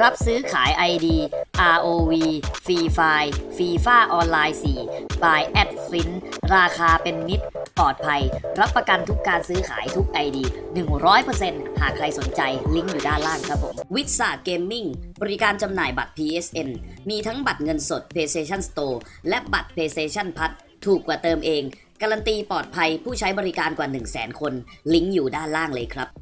รับซื้อขาย ID ROV Free Fire FIFA ออนไลน์ 4 by a d f i n ราคาเป็นมิตร ปลอดภัย รับประกันทุกการซื้อขายทุก ID 100%หากใครสนใจลิงก์อยู่ด้านล่างครับผม วิสาเกมมิ่งบริการจำหน่ายบัตร PSN มีทั้งบัตรเงินสด PlayStation Store และบัตร PlayStation พัทถูกกว่าเติมเอง การันตีปลอดภัยผู้ใช้บริการกว่า 100,000 คน ลิงก์อยู่ด้านล่างเลยครับ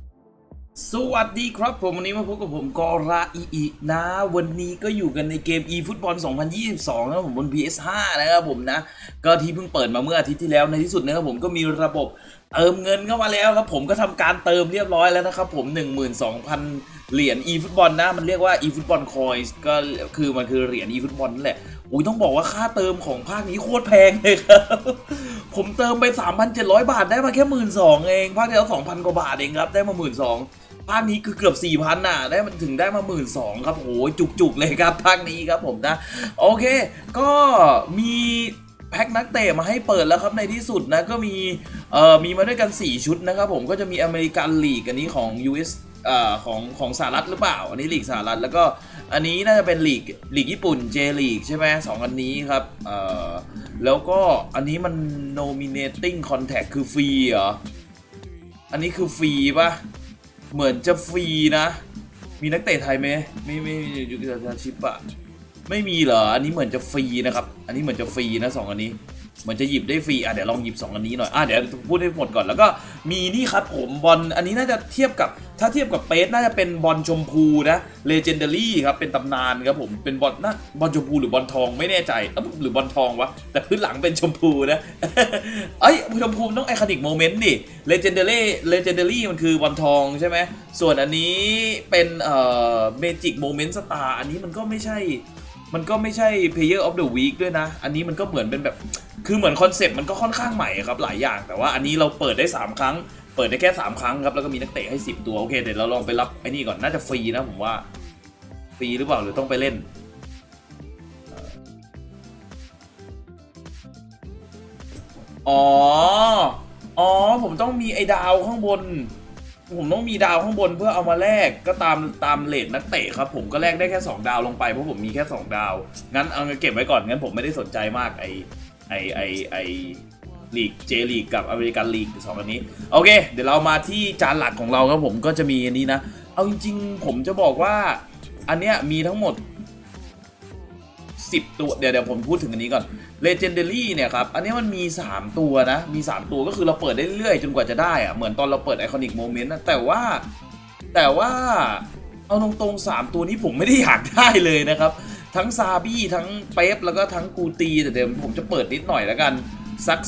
สวัสดีครับผมวันนี้มาพบกับผมกอราอีอีนะ วันนี้ก็อยู่กันในเกม e ฟุตบอล2022 นะครับผมบน PS5 นะครับผมนะ ก็ที่เพิ่งเปิดมาเมื่ออาทิตย์ที่แล้วในที่สุดนะครับผมก็มีระบบเติมเงินเข้ามาแล้วครับผมก็ทำการเติมเรียบร้อยแล้วนะครับผม 12,000 เหรียญ e ฟุตบอลนะ มันเรียกว่า e ฟุตบอลคอยส์ก็คือมันคือเหรียญ e ฟุตบอลนั่นแหละอุ้ยต้องบอกว่าค่าเติมของภาคนี้โคตรแพงเลยครับ ผมเติมไป 3,700 บาทได้มาแค่12,000เอง ภาคที่แล้ว2,000 กว่าบาทเองครับ ได้มา12,000 ภาคนี้คือเกือบ4,000น่ะ ได้มันถึงได้มา1 2ื่นครับโอ้ยจุกๆเลยครับภาคนี้ครับผมนะ โอเค ก็มีแพ็คนักเตะมาให้เปิดแล้วครับในที่สุดนะก็มีเอ่อมีมาด้วยกัน 4 ชุดนะครับผมก็จะมีอเมริกันลีกอันนี้ของ US เอ่อของของสหรัฐหรือเปล่า อันนี้ลีกสหรัฐแล้วก็อันนี้น่าจะเป็นลีกลีกญี่ปุ่น J ลีกใช่ไหมสองอันนี้ครับเอ่อแล้วก็อันนี้มัน nominating contact คือฟรีเหรอ อันนี้คือฟรีปะ เหมือนจะฟรีนะ มีนักเตะไทยไหมไม่ไม่อยู่กิตาชิปอะไม่มีเหรอ อันนี้เหมือนจะฟรีนะครับ อันนี้เหมือนจะฟรีนะสองอันนี้ มือนจะหยิบได้ฟรีอะเดี๋ยวลองหยิบ 2 อันนี้หน่อยอะเดี๋ยวพูดให้หมดก่อนแล้วก็มีนี่ครับผมบอลอันนี้น่าจะเทียบกับถ้าเทียบกับเปสน่าจะเป็นบอลชมพูนะ Legendary ครับเป็นตำนานครับผมเป็นบอลน่าบอลชมพูหรือบอลทองไม่แน่ใจเอ้าหรือบอลทองวะแต่พื้นหลังเป็นชมพูนะเอ้ยชมพูต้องไอคอนิกโมเมนต์ดิ Legendary Legendary มันคือบอลทองใช่ไหมส่วนอันนี้เป็นเอ่อ Magic Moment Star อันนี้มันก็ไม่ใช่ มันก็ไม่ใช่ Player of the Week ด้วยนะ อันนี้มันก็เหมือนเป็นแบบ คือเหมือนคอนเซปต์มันก็ค่อนข้างใหม่ครับหลายอย่าง แต่ว่าอันนี้เราเปิดได้ 3 ครั้ง เปิดได้แค่ 3 ครั้งครับ แล้วก็มีนักเตะให้ 10 ตัว โอเค เดี๋ยวเราลองไปรับไอ้นี่ก่อน น่าจะฟรีนะผมว่า ฟรีหรือเปล่า หรือต้องไปเล่น อ๋อ อ๋อ ผมต้องมีไอ้ดาวข้างบน ผมต้องมีดาวข้างบนเพื่อเอามาแลกก็ตามตามเลทนักเตะครับผมก็แลกได้แค่ 2 ดาวลงไปเพราะผมมีแค่ 2 ดาว งั้นเอาเก็บไว้ก่อนงั้นผมไม่ได้สนใจมากไอไอไอไอลีกเจลีกกับอเมริกันลีกสองอันนี้ โอเค เดี๋ยวเรามาที่จานหลักของเราครับผมก็จะมีอันนี้นะ เอาจริงๆ ผมจะบอกว่าอันเนี้ยมีทั้งหมด 10 ตัว เดี๋ยวเดี๋ยวผมพูดถึงอันนี้ก่อน Legendary เนี่ยครับ อันนี้มันมี 3 ตัวนะ มี 3 ตัวก็คือเราเปิดได้เรื่อยจนกว่าจะได้อะเหมือนตอนเราเปิด Iconic Moment นะแต่ว่าแต่ว่าเอาตรงๆ 3 ตัวนี้ผมไม่ได้อยากได้เลยนะครับ ทั้งซาบี้ทั้งเป๊ปแล้วก็ทั้งกูตี แต่เดี๋ยวผมจะเปิดนิดหน่อยแล้วกัน สัก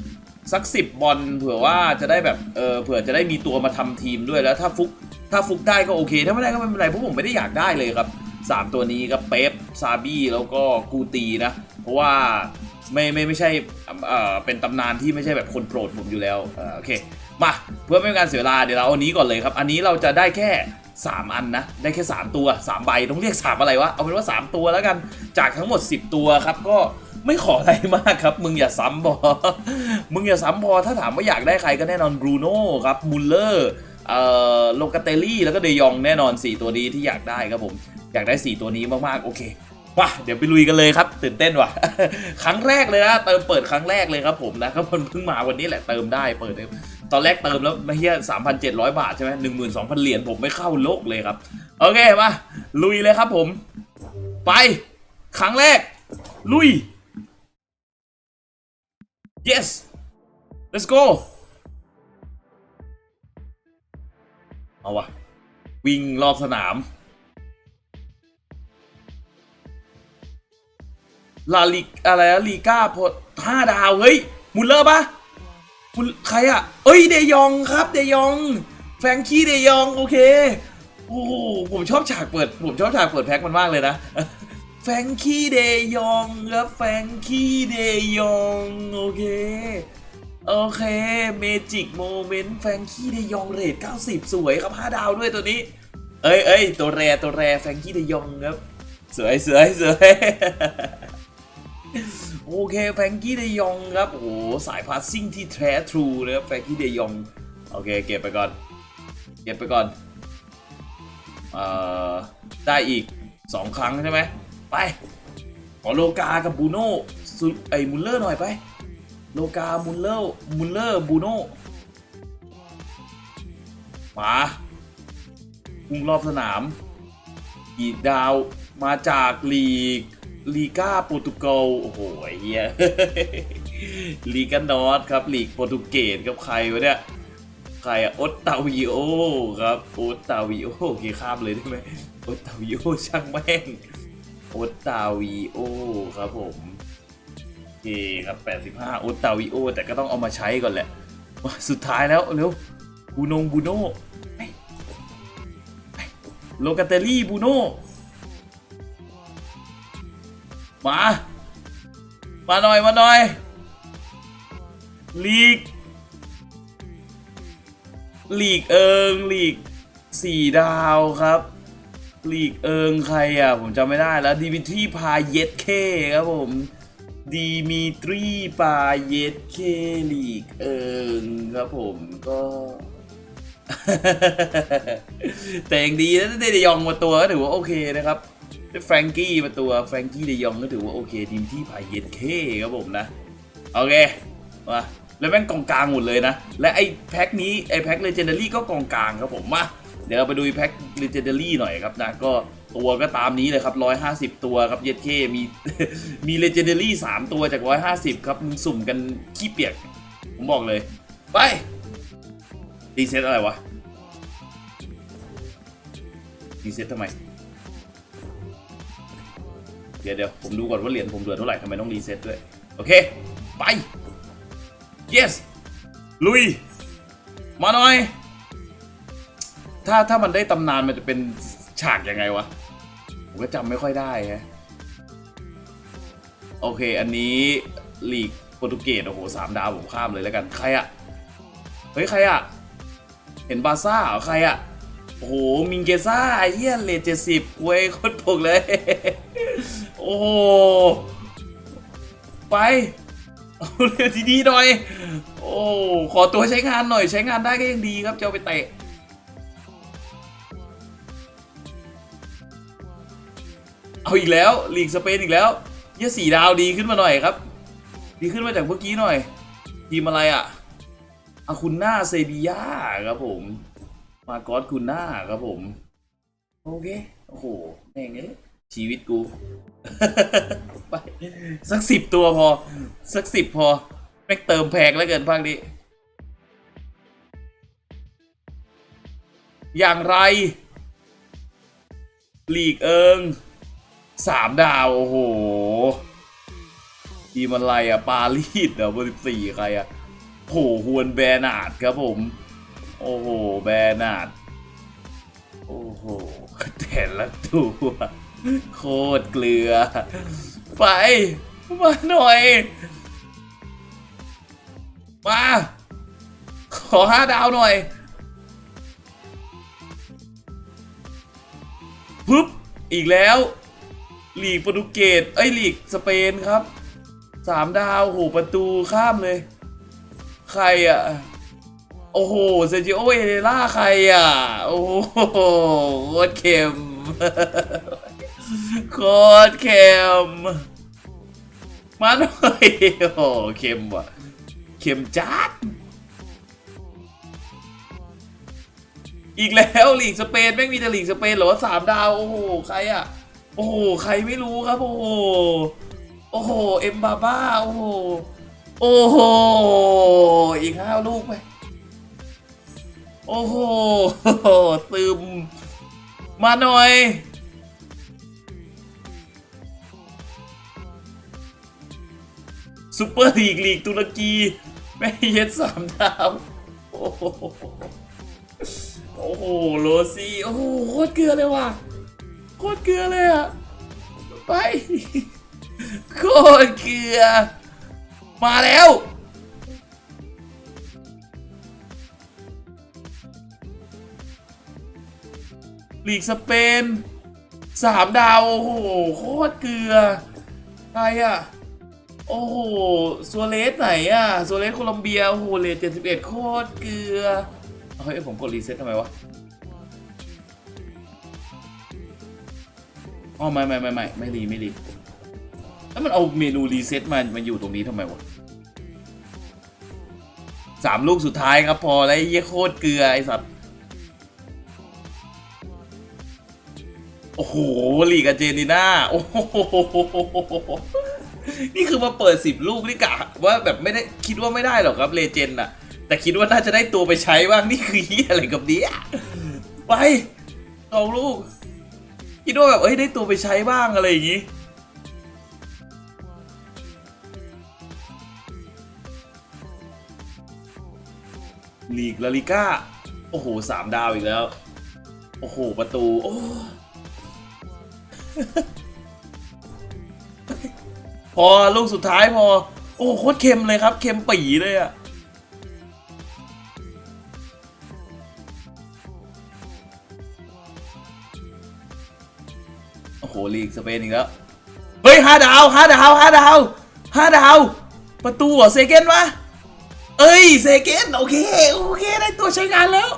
10 สัก 10 บอลเผื่อว่าจะได้แบบเออเผื่อจะได้มีตัวมาทำทีมด้วยแล้วถ้าฟุกถ้าฟุกได้ก็โอเค ถ้าไม่ได้ก็ไม่เป็นไรเพราะผมไม่ได้อยากได้เลยครับ 3 ตัวนี้ครับเป๊ปซาบี้แล้วก็กูตีนะ เพราะว่าไม่ไม่ไม่ใช่เอ่อเป็นตำนานที่ไม่ใช่แบบคนโปรดผมอยู่แล้วโอเคมาเพื่อไม่เป็นการเสียเวลาเดี๋ยวเราเอาอันนี้ก่อนเลยครับ อันนี้เราจะได้แค่ 3 อันนะ ได้แค่ 3 ตัว 3 ใบต้องเรียก 3 อะไรวะ เอาเป็นว่า 3 ตัวแล้วกันจากทั้งหมด 10 ตัวครับก็ไม่ขออะไรมากครับ มึงอย่าซ้ำบอมึงอย่าซ้ำพอถ้าถามว่าอยากได้ใครก็แน่นอนบรูโน่ครับมุลเลอร์เอ่อโลกาเตลลี่แล้วก็เดยองแน่นอน 4 ตัวนี้ที่อยากได้ครับผม อยากได้ 4 ตัวนี้มากๆโอเค ว่ะเดี๋ยวไปลุยกันเลยครับ ตื่นเต้นว่ะ ครั้งแรกเลยนะเติมเปิดครั้งแรกเลยครับผมนะครับมันเพิ่งมาวันนี้แหละเติมได้เปิดเลยตอนแรกเติมแล้วไม่เฮียสามพันเจ็ดร้อยบาทใช่ไหมหนึ่งหมื่นสองพันเหรียญผมไม่เข้าโลกเลยครับ โอเคมาลุยเลยครับผม ไป ครั้งแรก ลุย yes let's go เอาวะวิ่งรอบสนาม ลาลิกอะไรอะลีก้าพดห้าดาว เฮ้ยมุลเลอร์ปะมุลใครอะเอ้ยเดยองครับเดยอง แฟงกี้เดยองโอเคโอ้โหผมชอบฉากเปิด ผมชอบฉากเปิดแพ็คมันมากเลยนะ แฟงคี้เดยองครับแฟงคี้เดยองโอเคโอเคเมจิกโมเมนต์แฟงคี้เดยองเรท90 สวยครับ5ดาวด้วยตัวนี้ เอ้ยเอ้ยตัวแรตัวแรแฟงคี้เดยองครับ สวยสวยสวย โอเคแฟรงกี้เดยองครับ โอ้สายพาสซิ่งที่แท้ทรูนะครับแฟรงกี้เดยอง โอเค เก็บไปก่อน เก็บไปก่อน เอ่อ ได้อีก 2 ครั้งใช่ไหม ไป ขอโลกากับบูโน่ซุไอ้มุลเลอร์หน่อยไป โลกามุลเลอร์มุลเลอร์บูโน่มาพุ่งรอบสนามอีกดาวมาจากลีก ลีกาโปรตุเกสโอ้โหเฮียลีกานอสครับลีกโปรตุเกสกับใครวะเนี่ยใครอะโอตตาวิโอครับโอตตาวิโอโอเคข้ามเลยได้ไหมโอตตาวิโอช่างแม่งโอตตาวิโอครับผมโอเคครับ85โอตตาวิโอแต่ก็ต้องเอามาใช้ก่อนแหละมาสุดท้ายแล้วเร็วบูนงบูโน่โลกาเตลลี่บูโน่ มามาหน่อยมาหน่อยลีกลีกเอิงลีกสี่ดาวครับลีกเอิงใครอะ ผมจำไม่ได้แล้วดิมิทรีพาเยตเคครับผมดิมิทรีปาเยตเคลีกเอิงครับผมก็ แต่ยังดีนะได้เดยองมาตัวก็ถือว่าโอเคนะครับ แฟรงกี้มาตัวแฟรงกี้เดยองก็ถือว่าโอเคดิมิทรีพาเยตเคครับผมนะ โอเคมาแล้วแม่งกองกลางหมดเลยนะ และไอ้แพ็คนี้ไอ้แพ็คเลเจนดารี่ก็กองกลางครับผมมาเดี๋ยวเราไปดูแพ็คเลเจนดารี่หน่อยครับนะก็ตัวก็ตามนี้เลยครับ 150 ตัวครับเย็ดเคมีมีเลเจนดารี่3ตัวจาก 150 ครับมึงสุ่มกันขี้เปียก ผมบอกเลย ไปรีเซ็ตอะไรวะรีเซ็ตทำไม ดี๋ยวเดี๋ยวผมดูก่อนว่าเหรียญผมเหลือเท่าไหร่ทำไมต้องรีเซ็ตด้วย โอเค ไป yes ลุย มาหน่อย ถ้าถ้ามันได้ตำนานมันจะเป็นฉากยังไงวะ ผมก็จำไม่ค่อยได้ฮะโอเค อันนี้ลีกโปรตุเกสโอ้โหสามดาวผมข้ามเลยแล้วกัน ใครอะเฮ้ย ใครอะเห็นบาซ่าเหรอใครอะ โอ้โห มิงเกซ่าไอ้เหี้ยเลทเจ็ดสิบเว้ยโคตรถูกเลย โอ้ไปเอาเรือที่ดีหน่อย โอ้ ขอตัวใช้งานหน่อย ใช้งานได้ก็ยังดีครับจะเอาไปเตะเอาอีกแล้วลีกสเปนอีกแล้วเยี่ยสี่ดาวดีขึ้นมาหน่อยครับ ดีขึ้นมาจากเมื่อกี้หน่อย ทีมอะไรอะอาคุณน่าเซบียาครับผม มากอสคุณน่าครับผม โอเค โอ้โหแม่งเอ้ยชีวิตกู ไป สักสิบตัวพอ สักสิบพอ แม่งเติมแพงแล้วเกินภาคนี้ อย่างไรลีกเอิงสามดาว โอ้โห ทีมอะไรอะปารีสเหรอเบอร์สิบสี่ใครอะโหฮวนแบร์นาร์ดครับผมโอ้โห แบร์นาดโอ้โหแต่ละตัวโคตรเกลือ ไป มาหน่อย มา ขอห้าดาวหน่อยปึ๊บ อีกแล้ว ลีกโปรตุเกสเอ้ยลีกสเปนครับสามดาวโหประตูข้ามเลย ใครอะ โอ้โหเซจิโอเอเดล่าใครอะ โอ้โหโคตรเค็มโคตรเค็มมาหน่อยโอ้เค็มว่ะเค็มจัดอีกแล้วลีกสเปนแม่งมีแต่ลีกสเปนหรอวะสามดาว โอ้โห ใครอะ โอ้โห ใครไม่รู้ครับ โอ้โห โอ้โห เอ็มบาบ้า โอ้โห โอ้โห อีกห้าลูกไป โอ้โหซึม มาหน่อยซูเปอร์ลีกลีกตุรกีไม่เย็ดสามดาวโอ้โหโอ้โหโรซี่ โอ้โหโคตรเกลือเลยว่ะโคตรเกลือเลยอะไปโคตรเกลือ มาแล้ว ลีกสเปนสามดาว โอ้โห โคตรเกลือใครอะ โอ้โหซัวเลสไหนอะซัวเลสโคลอมเบีย โอ้โหเลทเจ็ดสิบเอ็ดโคตรเกลือ เฮ้ย ผมกดรีเซ็ตทำไมวะอ๋อไม่ไม่ไม่ไม่ไม่รีไม่รีแล้วมันเอาเมนูรีเซ็ตมามาอยู่ตรงนี้ทำไมวะสามลูกสุดท้ายครับพอแล้วเยี่ยโคตรเกลือไอ้สัตว์ โอ้โหลีกอาร์เจนตินาโอ้โหนี่คือมาเปิดสิบลูกนี่กะว่าแบบไม่ได้คิดว่าไม่ได้หรอกครับเลเจนด์อะแต่คิดว่าน่าจะได้ตัวไปใช้บ้างนี่คือเฮียอะไรกับเนี้ยไปเอาลูกคิดว่าแบบเอ้ยได้ตัวไปใช้บ้างอะไรอย่างงี้ลีกลาลิก้า โอ้โหสามดาวอีกแล้ว โอ้โห ประตู โอ้ พอลูกสุดท้ายพอ โอ้โคตรเค็มเลยครับ เค็มปีเลยอะโอ้โหลีกสเปนอีกแล้ว เฮ้ยห้าดาวห้าดาวห้าดาวห้าดาว ประตูเหรอเซเกนวะเอ้ยเซเกนโอเค โอเค ได้ตัวใช้งานแล้ว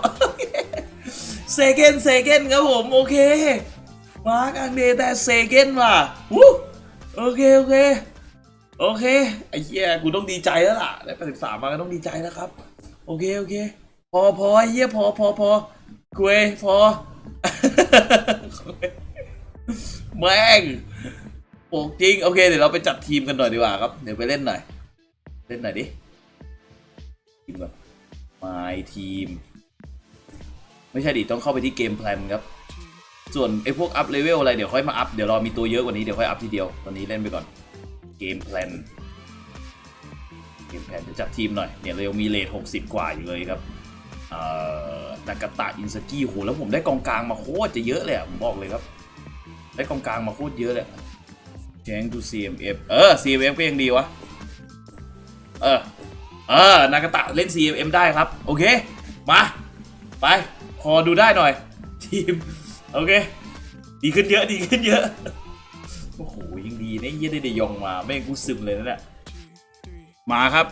เซเกนเซเกนครับผม โอเค มาร์กอังเดแต่เซเกนว่ะวู้โอเค โอเค โอเค ไอ้เหี้ยกูต้องดีใจแล้วล่ะได้แปดสิบสามมาก็ต้องดีใจแล้วครับ โอเค โอเค พอพอไอ้เหี้ยพอพอพอคุยพอ แม่งโปกจริง โอเคเดี๋ยวเราไปจัดทีมกันหน่อยดีกว่าครับ เดี๋ยวไปเล่นหน่อย เล่นหน่อยดิ ทีมแบบ my team ไม่ใช่ดิต้องเข้าไปที่เกมแพลนครับ ส่วนไอ้พวกอัพเลเวลอะไรเดี๋ยวค่อยมาอัพ เดี๋ยวรอมีตัวเยอะกว่านี้เดี๋ยวค่อยอัพทีเดียว ตอนนี้เล่นไปก่อน เกมแพลน เกมแพลนเดี๋ยวจัดทีมหน่อย เนี่ยเรายังมีเลท60กว่าอยู่เลยครับนากาตะอินสกี้โหแล้วผมได้กองกลางมาโคตรจะเยอะเลยผมบอกเลยครับ ได้กองกลางมาโคตรเยอะเลยแจงดู CMF เออ CMF ก็ยังดีวะ เออ เออนากาตะเล่น CMM ได้ครับ โอเค มา ไป พอดูได้หน่อย ทีม โอเค ดีขึ้นเยอะดีขึ้นเยอะ โอ้โหยังดีนะเยี่ยได้เดยองมาแม่กูซึมเลยนะเนี่ยมาครับ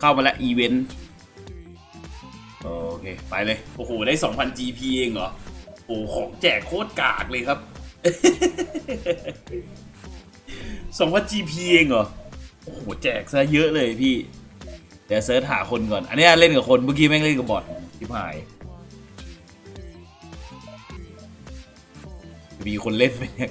เข้ามาแล้วอีเวนต์โอเค ไปเลย โอ้โห ได้ 2,000 GP เองเหรอ โอ้ของแจกโคตรกากเลยครับ 2,000 GP เองเหรอ โอ้โห แจกซะเยอะเลยพี่ เดี๋ยวเซิร์ชหาคนก่อน อันนี้เล่นกับคน เมื่อกี้แม่งเล่นกับบอทชิบหาย มีคนเล่นไหมเนี่ย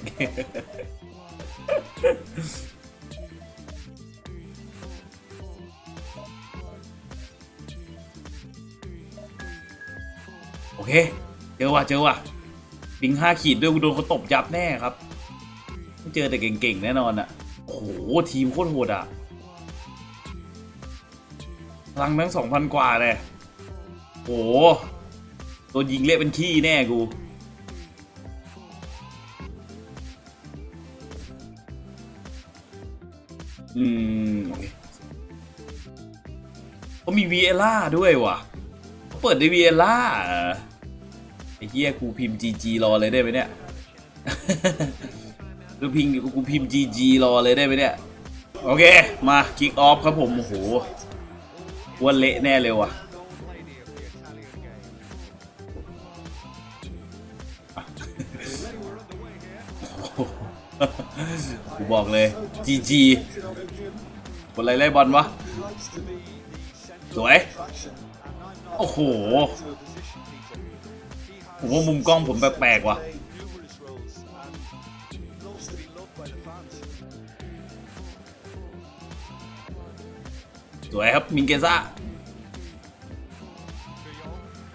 โอเค เจอว่ะเจอว่ะปิงห้าขีดด้วยกูโดนเขาตบยับแน่ครับเจอแต่เก่งๆ แน่นอนอะโอ้โห ทีมโคตรโหดอะพลังทั้งสองพันกว่าเลยโอ้โห ตัวยิงเละเป็นขี้แน่กู อืมเขามีวีเอล่าด้วยว่ะเขาเปิดในวีเอล่าไอ้เหี้ยกูพิมพ์ GG รอเลยได้ไหมเนี่ยกูพิมพ์กูพิมพ์ GG รอเลยได้ไหมเนี่ย โอเค มาคิกออฟครับผมโอ้โหวันเละแน่เลยว่ะ กูบอกเลย GG คนอะไรไล่บอลวะ สวย โอ้โห ผมว่ามุมกล้องผมแปลกๆว่ะ สวยครับมิงเกซ่า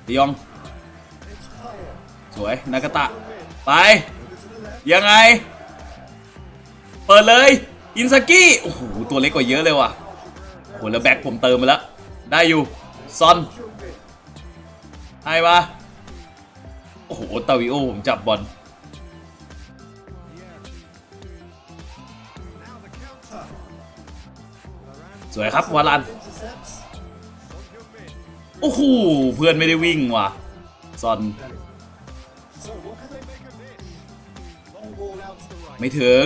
เดยอง สวย นากาตะ ไป ยังไง เปิดเลย อินสกี้โอ้โห ตัวเล็กกว่าเยอะเลยว่ะโหแล้วแบ็คผมเติมมาแล้ว ได้อยู่ ซอน ให้มาโอ้โห ตาวิโอ ผมจับบอลสวยครับวาลัน โอ้โห เพื่อนไม่ได้วิ่งว่ะ ซอน ไม่ถึง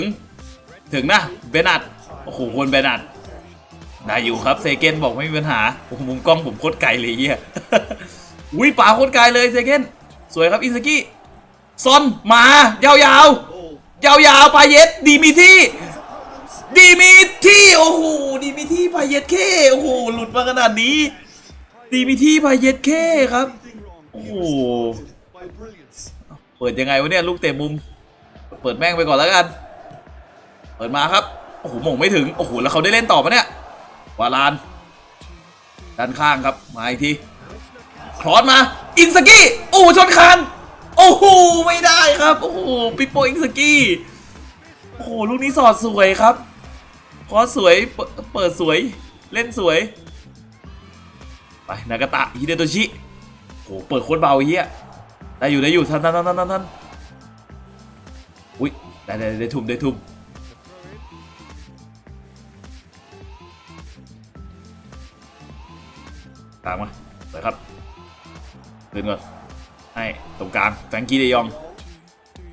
ถึงนะเบนัดโอ้โหคนเบนัดได้อยู่ครับเซเกนบอกไม่มีปัญหาโอ้หมุมกล้องผมโคตรไกลเลยเฮียอุ้ยป่าโคตรไกลเลยเซเกนสวยครับอินสกี้ซอนมายาวๆยาวๆปาเยสดีมีที่ ดีมีที่โอ้โหดีมีที่ปาเยสเคโอ้โหหลุดมาขนาดนี้ ดีมีที่ปาเยสเคครับโอ้โหเปิดยังไงวะเนี่ยลูกเตะมุม เปิดแม่งไปก่อนแล้วกัน เปิดมาครับโอ้โหมงไม่ถึงโอ้โหแล้วเขาได้เล่นต่อปะเนี่ยวาลาน ด้านข้างครับมาอีกทีครอสมาอินสกี้โอ้โหชนคานโอ้โหไม่ได้ครับโอ้โหปิโปอินสกี้โอ้โหลูกนี้สอดสวยครับคอสสวยเปิดเปิดสวยเล่นสวย ไปนากาตะฮิเดโตชิโอ้โหเปิดโคตรเบาอ้เฮียได้อยู่ได้อยู่ทันทันทันทันทันทันอุ้ยได้ได้ได้ทุ่มได้ทุ่ม ตามมาไปครับเดินก่อนให้ตรงกลางแฟงกี้เดยอง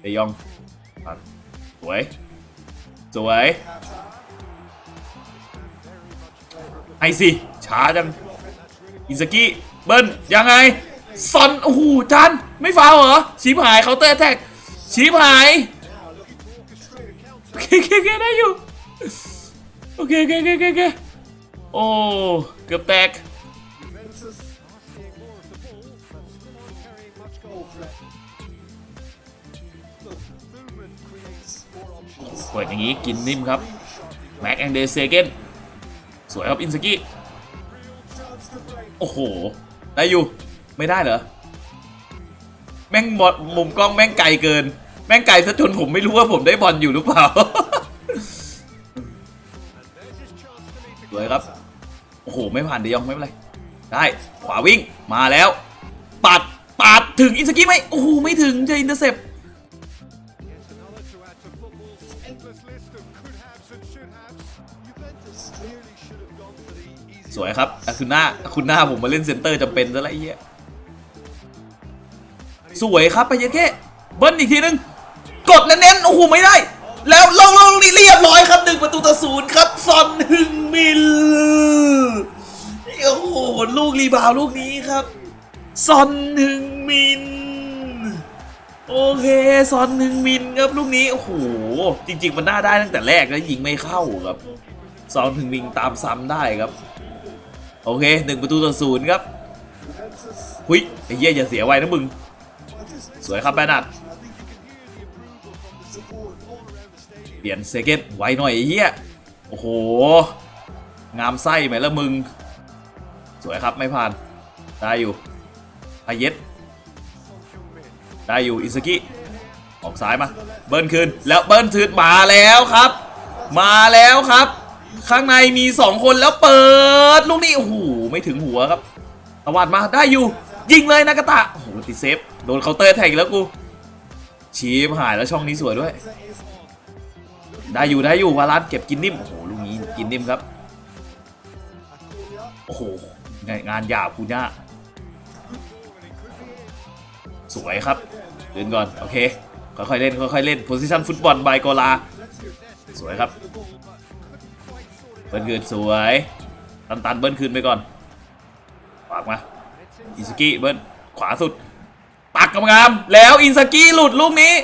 เดยองสวย สวยให้สิช้าจังอินสกี้เบิ้ลยังไงซอนโอ้โหจันไม่ฟาวเหรอชีพหายเคาน์เตอร์แท็กชีพหายโอเคโอเคได้อยู่โอเคโอเคโอเคโอเคโอเคโอ้เกือบแตก เปิดอย่างนี้กินนิ่มครับแม็กแองเดเซเกนสวยครับอินสกี้โอ้โห ได้อยู่ ไม่ได้เหรอ แม่งบอลมุมกล้องแม่งไกลเกิน แม่งไกลซะจนผมไม่รู้ว่าผมได้บอลอยู่หรือเปล่าสวยครับ โอ้โห ไม่ผ่านเดียองไม่เป็นไร ได้ ขวาวิ่งมาแล้ว ปัด ปัด ถึงอินสกี้ไหมโอ้โห ไม่ถึงจะอินเตอร์เซป สวยครับอาคุณหน้าอาคุณหน้าผมมาเล่นเซนเตอร์จำเป็นซะแล้วไอ้เหี้ยสวยครับไปเย็นแค่เบิ้ลอีกทีนึง กดเน้นๆโอ้โหไม่ได้ แล้วลงลงนี่เรียบร้อยครับหนึ่งประตูต่อศูนย์ครับซอนฮึงมินโอ้โหลูกรีบาวด์ลูกนี้ครับซอนฮึงมิน โอเคซอนฮึงมินครับลูกนี้ โอ้โห จริง ๆ มันน่าได้ตั้งแต่แรกแล้วยิงไม่เข้าครับซอนฮึงมินตามซ้ำได้ครับ โอเคหนึ่งประตูต่อศูนย์ครับหุยไอ้เหี้ยอย่าเสียไว้นะมึง สวยครับแบนัดเปลี่ยนเซเกตไวหน่อยไอ้เหี้ยโอ้โห งามไส้ไหมละมึง สวยครับไม่ผ่าน ได้อยู่อาเย็ด ได้อยู่อิสกิออกซ้ายมา เบิ้ลคืน แล้วเบิ้ลทืดมาแล้วครับ มาแล้วครับ ข้างในมีสองคนแล้วเปิด ลูกนี้โอ้โหไม่ถึงหัวครับตวัดมาได้อยู่ ยิงเลยนากาตะโอ้โหติดเซฟโดนเคาน์เตอร์แทงแล้วกูชีพหายแล้วช่องนี้สวยด้วย ได้อยู่ได้อยู่วาลานเก็บกินนิ่มโอ้โหลูกนี้กินนิ่มครับโอ้โหงานงานหยาบคุณย่า สวยครับเดินก่อน โอเค ค่อยๆเล่น ค่อยๆเล่นโพซิชันฟุตบอลบายโกลา สวยครับเบิ้ลคืนสวย ตันตันๆเบิ้ลคืนไปก่อนฝากมา อินสกี้เบิ้ลขวาสุดตักกำงามแล้วอินสกี้หลุดลูกนี้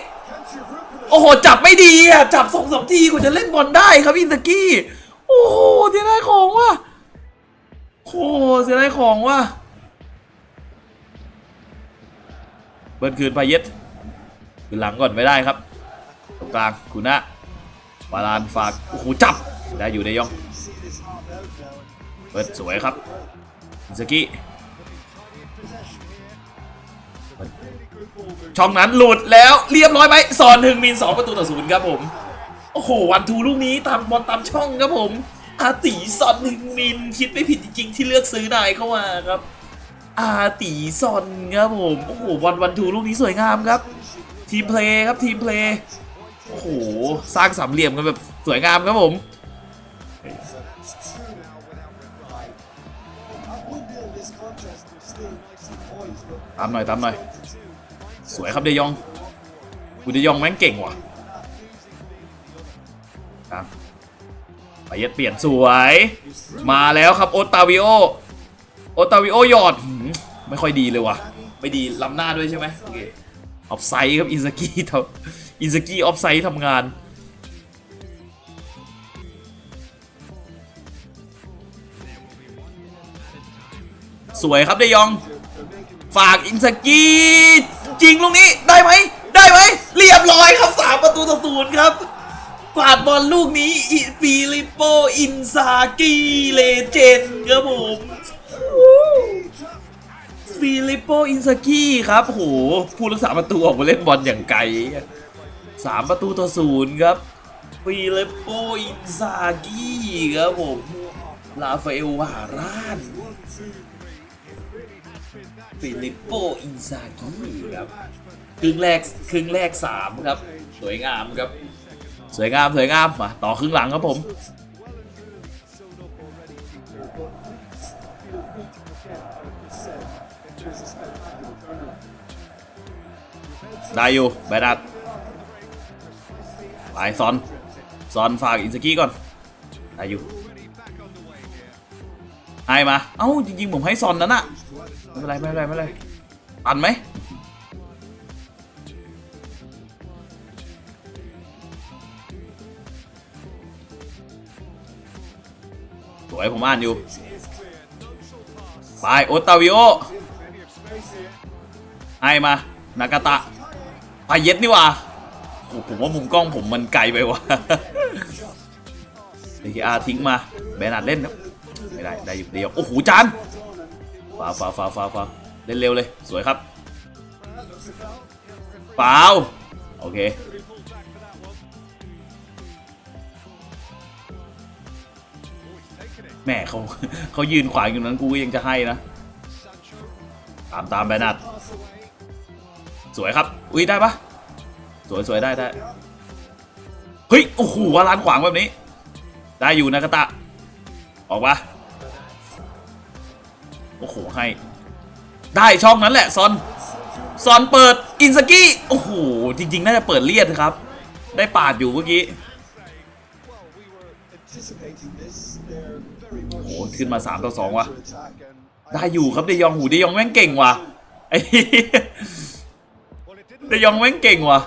โอ้โห จับไม่ดีอะ จับสองสามทีกว่าจะเล่นบอลได้ครับอินสกี้ โอ้โหเสียดายของว่ะโอ้โหเสียดายของว่ะ เบิ้ลคืนพาเย็ดคืนหลังก่อนไม่ได้ครับตรงกลางคุณนะบาลานฝากโอ้โหจับได้อยู่ในยอง เปิดสวยครับอินสกี้ช่องนั้นหลุดแล้วเรียบร้อยไปสอนถึงมินสองประตูต่อศูนย์ครับผม โอ้โห วันทูลูกนี้ตามบอลตามช่องครับผมอาติสอนถึงมินคิดไม่ผิดจริง ๆ ที่เลือกซื้อนายเข้ามาครับ อาตีซอนครับผมโอ้โหวันวันทูลูกนี้สวยงามครับ ทีมเพลย์ครับทีมเพลย์โอ้โหสร้างสามเหลี่ยมกันแบบสวยงามครับผมตามหน่อยตามหน่อย สวยครับเดยองกูเดยองแม่งเก่งว่ะตามไปเย็ดเปลี่ยนสวย มาแล้วครับโอตาวิโอโอตาวิโอหยอด ไม่ค่อยดีเลยว่ะ ไม่ดีล้ำหน้าด้วยใช่ไหมโอเคออฟไซด์ครับอินซากิทำอินซากิออฟไซด์ทำงาน สวยครับเดยอง ฝากอินซากิจริงลูกนี้ได้ไหม ได้ไหม เรียบร้อยครับสามประตูต่อศูนย์ครับกวาดบอลลูกนี้อิฟิลิปโป อินซากิเลเจนด์ครับผม ฟิลิปโปอินซากิครับโหผู้รักษาประตูออกมาเล่นบอลอย่างไกลสามประตูต่อศูนย์ครับฟิลิปโปอินซากิครับผมลาฟาเอลวารานฟิลิปโปอินซากิครับครึ่งแรกครึ่งแรกสามครับ สวยงามครับ สวยงามสวยงามมาต่อครึ่งหลังครับผม ได้อยู่แบดัดไปซอนซอนฝากอินสกี้ก่อน ได้อยู่ ให้มา เอ้า จริงๆ ผมให้ซอนนั้นอะไม่เป็นไร ไม่เป็นไร ไม่เป็นไรตันไหมสวยผมอ่านอยู่ ไป โอตาวิโอให้มา นากาตะ ไปเย็ดนี่ว่าโอ้ผมว่ามุมกล้องผมมันไกลไปว่ะเดีอาทิ้งมาแบนนาดเล่นครับไม่ได้ได้อยู่เดียวโอ้โหจานฟาวฟาวฟาวฟาวฟาวเล่นเร็วเลยสวยครับฟาวโอเคแม่เขาเขายืนขวางอยู่นั้นกูยังจะให้นะ ตามตามแบนนาร์ด สวยครับ อุ้ยได้ปะสวยสวยได้ได้เฮ้ยโอ้โหวาลานขวางแบบนี้ ได้อยู่นะกะตะ ออกมาโอ้โหให้ ได้ช่องนั้นแหละซอนซอนเปิดอินสกี้โอ้โหจริง ๆ น่าจะเปิดเลียดครับ ได้ปาดอยู่เมื่อกี้โอ้โหขึ้นมา3ต่อ2ว่ะได้อยู่ครับเดยองหูเดยองแม่งเก่งว่ะไอ้ เหี้ยเดยองแม่งเก่งว่ะ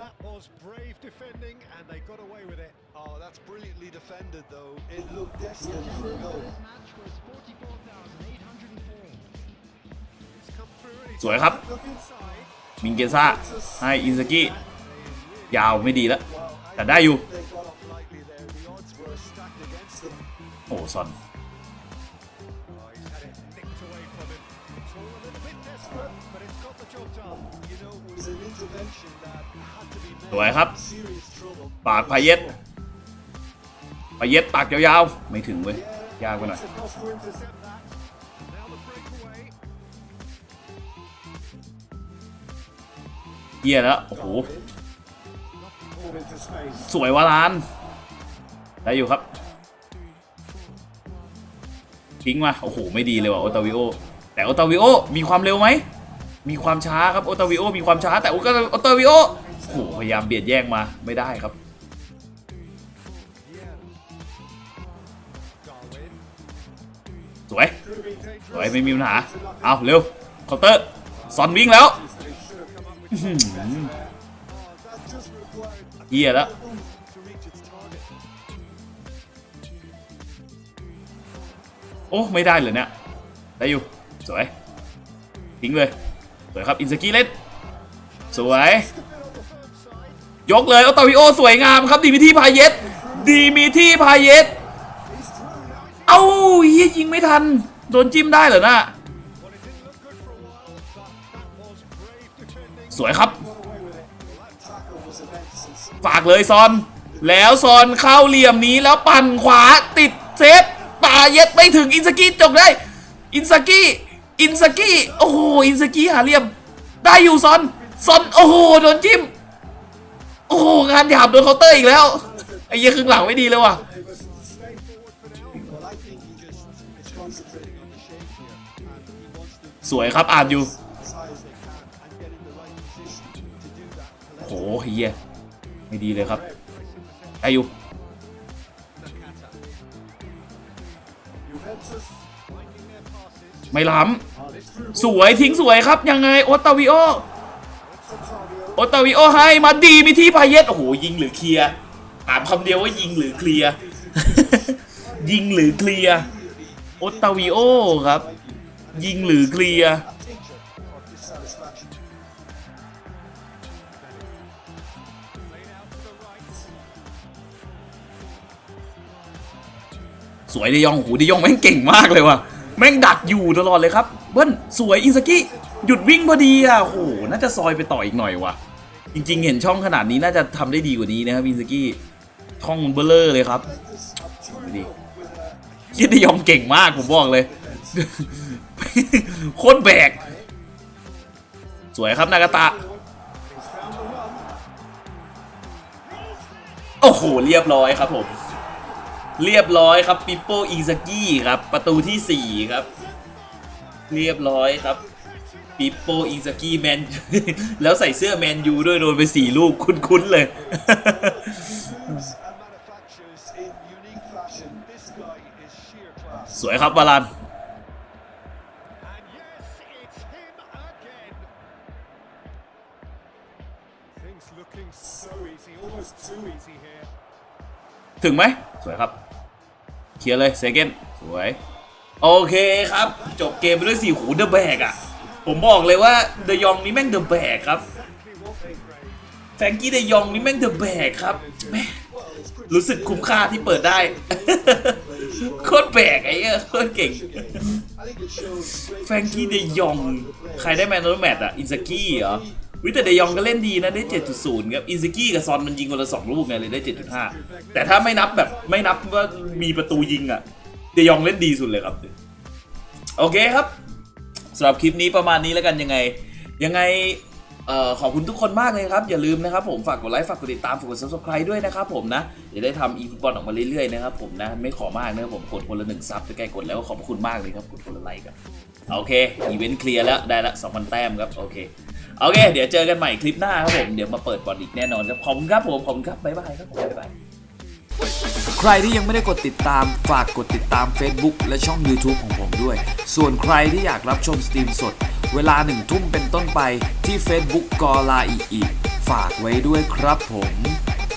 That was brave defending, and they got away with it. Oh, that's brilliantly defended, though. It looked destined for a goal. Match was 44,804. It's come through, and สวยครับ Look inside. มิงเกซ่า ให้อินสกี้ยาวไม่ดีแล้ว แต่ได้อยู่ They got off lightly there. The odds were stacked against them. โอ้ซอน สวยครับ ปากพาเย็ดพาเย็ดปากยาวๆ ไม่ถึงเว้ย ยากไปหน่อยเฮียแล้ว โอ้โห สวยวาลาน ได้อยู่ครับทิ้งมา โอ้โห ไม่ดีเลยว่ะโอตาวิโอ แต่โอตาวิโอ มีความเร็วไหม มีความช้าครับโอตาวิโอมีความช้าแต่โอตาวิโอโอ้พยายามเบียดแย่งมาไม่ได้ครับสวยสวยไม่มีปัญหาเอาเร็วเคาน์เตอร์ซอนวิ่งแล้วเฮียแล้วโอ้ไม่ได้เลยเนี่ยได้อยู่สวยทิ้งเลย วยครับ อินสกี้เล่น สวย ยกเลยโอตาวิโอสวยงามครับดีมิที่พาเยตดีมิที่พาเยตเอ้าเฮียยิงไม่ทัน โดนจิ้มได้เหรอนะสวยครับ ฝากเลยซอน แล้วซอนเข้าเหลี่ยมนี้แล้วปั่นขวาติดเซฟปาเย็ดไม่ถึงอินสกี้จบได้ อินสกี้ อินสกี้โอ้โหอินสกี้หาเหลี่ยม ได้อยู่ซอนซอนโอ้โหโดนจิ้ม โอ้โหงานหยาบโดนเคาน์เตอร์อีกแล้วไอ้เหี้ยครึ่งหลังไม่ดีเลยว่ะสวยครับอ่านอยู่โอ้โหเฮียไม่ดีเลยครับได้อยู่ ไม่ล้ำสวยทิ้งสวยครับยังไงโอตตาวิโอโอตตาวิโอให้มาดีมีที่พาเยตโอ้โหยิงหรือเคลียร์ถามคำเดียวว่ายิงหรือเคลียร์ยิงหรือเคลียร์โอตตาวิโอครับ ยิงหรือเคลียร์ picture of dissatisfaction. สวยเดยองโหเดยองแม่งเก่งมากเลยว่ะ แม่งดักอยู่ตลอดเลยครับเบิ้ลสวยอินสกี้หยุดวิ่งพอดีอะโหน่าจะซอยไปต่ออีกหน่อยว่ะ จริง ๆ เห็นช่องขนาดนี้น่าจะทำได้ดีกว่านี้นะครับอินสกี้ช่องเบลเลอร์เลยครับดูดิคิดเดยองเก่งมากผมบอกเลยโคตรแบก สวยครับนากาตะโอ้โห เรียบร้อยครับผม เรียบร้อยครับปิโป้อิงซากิครับ ประตูที่ 4 ครับ เรียบร้อยครับปิโป้อิงซากิแมน แล้วใส่เสื้อแมนยูด้วยโดนไป 4 ลูกคุ้นๆเลย Moves and manufactures in unique fashion. This guy is sheer class. สวยครับวาลาน And yes, it's him again. Things looking so easy, almost too easy here. ถึงไหมสวยครับเค ลียร์เลยเซเกนสวย โอเคครับ จบเกมไปด้วยสี่หูเดอะแบกอะ ผมบอกเลยว่าเดยองนี่แม่งเดอะแบกครับแฟงกี้เดยองนี่แม่งเดอะแบกครับแม่รู้สึกคุ้มค่าที่เปิดได้ โคตรแบกไอ้เหี้ยโคตรเก่ง แฟงกี้เดยอง ใครได้แมนนอร์แมตอะ อินซากี้เหรอ วิแต่เดยองก็เล่นดีนะได้ 7.0 ครับอินซากี้กับซอนมันยิงคนละ2ลูกไงเลยได้ 7.5 แต่ถ้าไม่นับแบบไม่นับว่ามีประตูยิงอะเดยองเล่นดีสุดเลยครับ โอเคครับสำหรับคลิปนี้ประมาณนี้แล้วกันยังไง ยังไงออขอบคุณทุกคนมากเลยครับ อย่าลืมนะครับผมฝากกดไลค์ฝากกดติดตามฝากกด subscribe ด้วยนะครับผมนะจะได้ทำอีฟุตบอลออกมาเรื่อยๆนะครับผมนะไม่ขอมากนะครับผมกดคนละหนึ่งซับจะแกล้กดแล้วขอบคุณมากเลยครับกดคนละไลค์ครับโอเคอีเวนต์เคลียร์แล้วได้ละ2,000แต้มครับโอเค โอเค เดี๋ยวเจอกันใหม่คลิปหน้าครับผม เดี๋ยวมาเปิดบอลอีกแน่นอนครับขอบคุณครับผมขอบคุณครับบ๊ายบายครับผมบ๊ายบาย ใครที่ยังไม่ได้กดติดตามฝากกดติดตาม Facebook และช่อง YouTube ของผมด้วย ส่วนใครที่อยากรับชมสตรีมสด เวลาหนึ่งทุ่มเป็นต้นไปที่ Facebook กอลาอีอีฝากไว้ด้วยครับผม